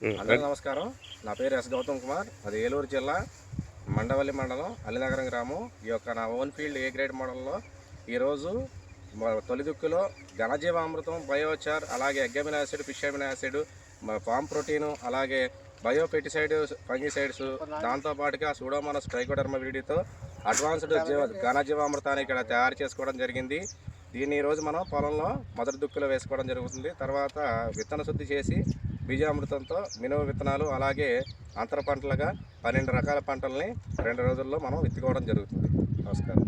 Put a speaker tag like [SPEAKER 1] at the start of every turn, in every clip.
[SPEAKER 1] అందరికీ నమస్కారం. నా పేరు ఎస్ గౌతమ్ కుమార్. అది ఏలూరు జిల్లా మండవల్లి మండలం అల్లినగరం గ్రామం. ఈ యొక్క నా ఓన్ ఫీల్డ్ ఏ గ్రేడ్ మోడల్లో ఈరోజు తొలి దుక్కులో ఘనజీవామృతం బయోచార్ అలాగే egg amino acid fish amino acid form protein అలాగే బయోపెటిసైడ్ ఫంగిసైడ్స్ దాంతోపాటుగా సూడోమోనస్ ట్రైకోడర్మ విడితో అడ్వాన్స్డ్ జీవ ఘనజీవామృతాన్ని ఇక్కడ తయారు చేసుకోవడం జరిగింది. దీన్ని ఈరోజు మనం పొలంలో మొదటి దుక్కులో వేసుకోవడం జరుగుతుంది. తర్వాత విత్తన శుద్ధి చేసి బీజామృతంతో మినుము విత్తనాలు అలాగే అంతర పంటలుగా పన్నెండు రకాల పంటల్ని రెండు రోజుల్లో మనం విత్తుకోవడం జరుగుతుంది. నమస్కారం.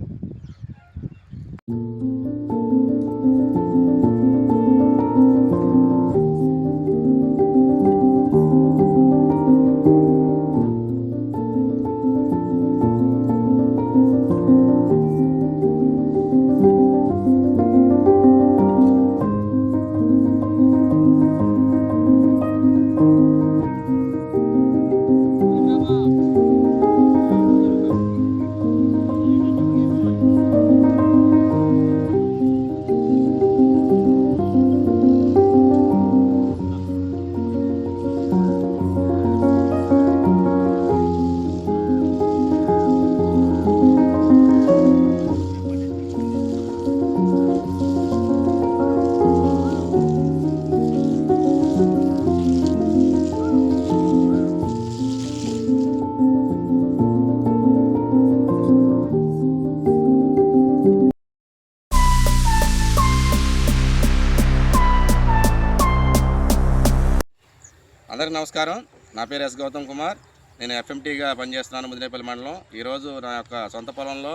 [SPEAKER 1] అందరికీ నమస్కారం. నా పేరు ఎస్ గౌతమ్ కుమార్. నేను ఎఫ్ఎంటీగా పనిచేస్తున్నాను ముదినేపల్లి మండలం. ఈరోజు నా యొక్క సొంత పొలంలో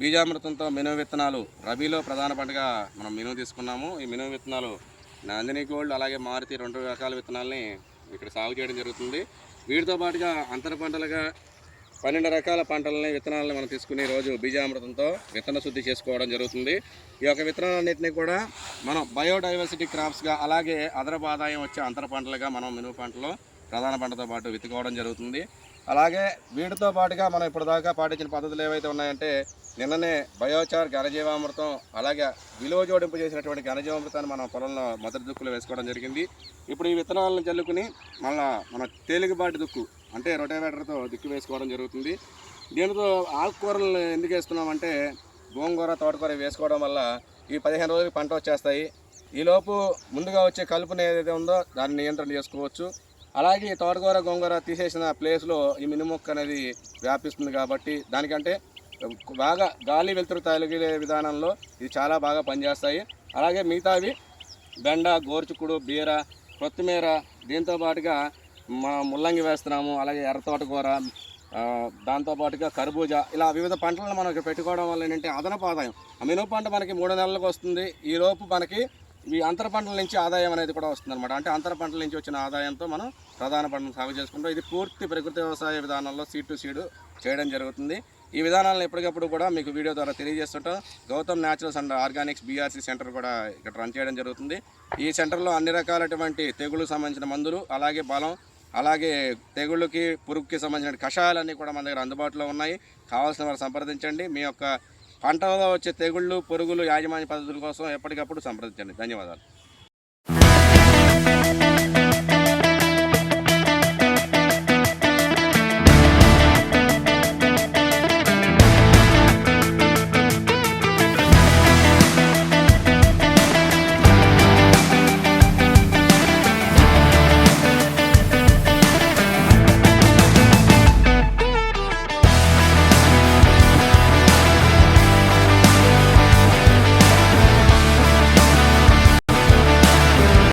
[SPEAKER 1] బీజామృతంతో మినుము విత్తనాలు రబీలో ప్రధాన పంటగా మనం మినుము తీసుకున్నాము. ఈ మినుము విత్తనాలు నందిని గోల్డ్ అలాగే మారుతి రెండు రకాల విత్తనాలని ఇక్కడ సాగు చేయడం జరుగుతుంది. వీటితో పాటుగా అంతర పంటలుగా పన్నెండు రకాల పంటలని విత్తనాలను మనం తీసుకుని రోజు బీజామృతంతో విత్తన శుద్ధి చేసుకోవడం జరుగుతుంది. ఈ యొక్క విత్తనాలన్నింటినీ కూడా మనం బయోడైవర్సిటీ క్రాప్స్గా అలాగే అదనపు ఆదాయం వచ్చే అంతర పంటలుగా మనం మినుము పంటలో ప్రధాన పంటతో పాటు విత్తుకోవడం జరుగుతుంది. అలాగే వీటితో పాటుగా మనం ఇప్పటిదాకా పాటించిన పద్ధతులు ఏవైతే ఉన్నాయంటే నిన్ననే బయోచార్ ఘనజీవామృతం అలాగే విలువ జోడింపు చేసినటువంటి ఘనజీవామృతాన్ని మనం పొలంలో మొదటి దుక్కులో వేసుకోవడం జరిగింది. ఇప్పుడు ఈ విత్తనాలను చల్లుకుని మళ్ళా మన తేలికపాటి దుక్కు అంటే రొటేవేటర్తో దిక్కు వేసుకోవడం జరుగుతుంది. దీనితో ఆకుకూరలు ఎందుకు వేస్తున్నామంటే గోంగూర తోటకూర వేసుకోవడం వల్ల ఈ పదిహేను రోజులకి పంట వచ్చేస్తాయి. ఈలోపు ముందుగా వచ్చే కలుపుని ఏదైతే ఉందో దాన్ని నియంత్రణ చేసుకోవచ్చు. అలాగే ఈ తోటకూర గోంగూర తీసేసిన ప్లేస్లో ఈ మినుమొక్క అనేది వ్యాపిస్తుంది కాబట్టి దానికంటే బాగా గాలి వెలుతురు తగిలే విధానంలో ఇది చాలా బాగా పనిచేస్తాయి. అలాగే మిగతావి బెండ గోరుచుకుడు బీర కొత్తిమీర దీంతో పాటుగా మనం ముల్లంగి వేస్తున్నాము అలాగే ఎర్ర తోటకూర ఆ, దాంతో పాటుగా కర్బూజా ఇలా వివిధ పంటలను మనం ఇక్కడ పెట్టుకోవడం వల్ల ఏంటంటే అదనపు ఆదాయం. ఆ పంట మనకి మూడు నెలలకు వస్తుంది. ఈ లోపు మనకి ఈ అంతర పంటల నుంచి ఆదాయం అనేది కూడా వస్తుంది అనమాట అంటే అంతర పంటల నుంచి వచ్చిన ఆదాయంతో మనం ప్రధాన పంటను సాగు చేసుకుంటాం. ఇది పూర్తి ప్రకృతి వ్యవసాయ విధానంలో సీడ్ టు సీడ్ చేయడం జరుగుతుంది. ఈ విధానాలను ఎప్పటికప్పుడు కూడా మీకు వీడియో ద్వారా తెలియజేస్తుంటాం. Gautam naturals and organics BRC centre కూడా ఇక్కడ రన్ చేయడం జరుగుతుంది. ఈ సెంటర్లో అన్ని రకాలటువంటి తెగుళ్ళకు సంబంధించిన మందులు అలాగే బలం అలాగే తెగుళ్ళకి పురుగుకి సంబంధించిన కషాయాలన్నీ కూడా మన దగ్గర అందుబాటులో ఉన్నాయి. కావాల్సిన వారు సంప్రదించండి. మీ యొక్క పంటలలో వచ్చే తెగుళ్ళు పురుగులు యాజమాన్య పద్ధతుల కోసం ఎప్పటికప్పుడు సంప్రదించండి. ధన్యవాదాలు.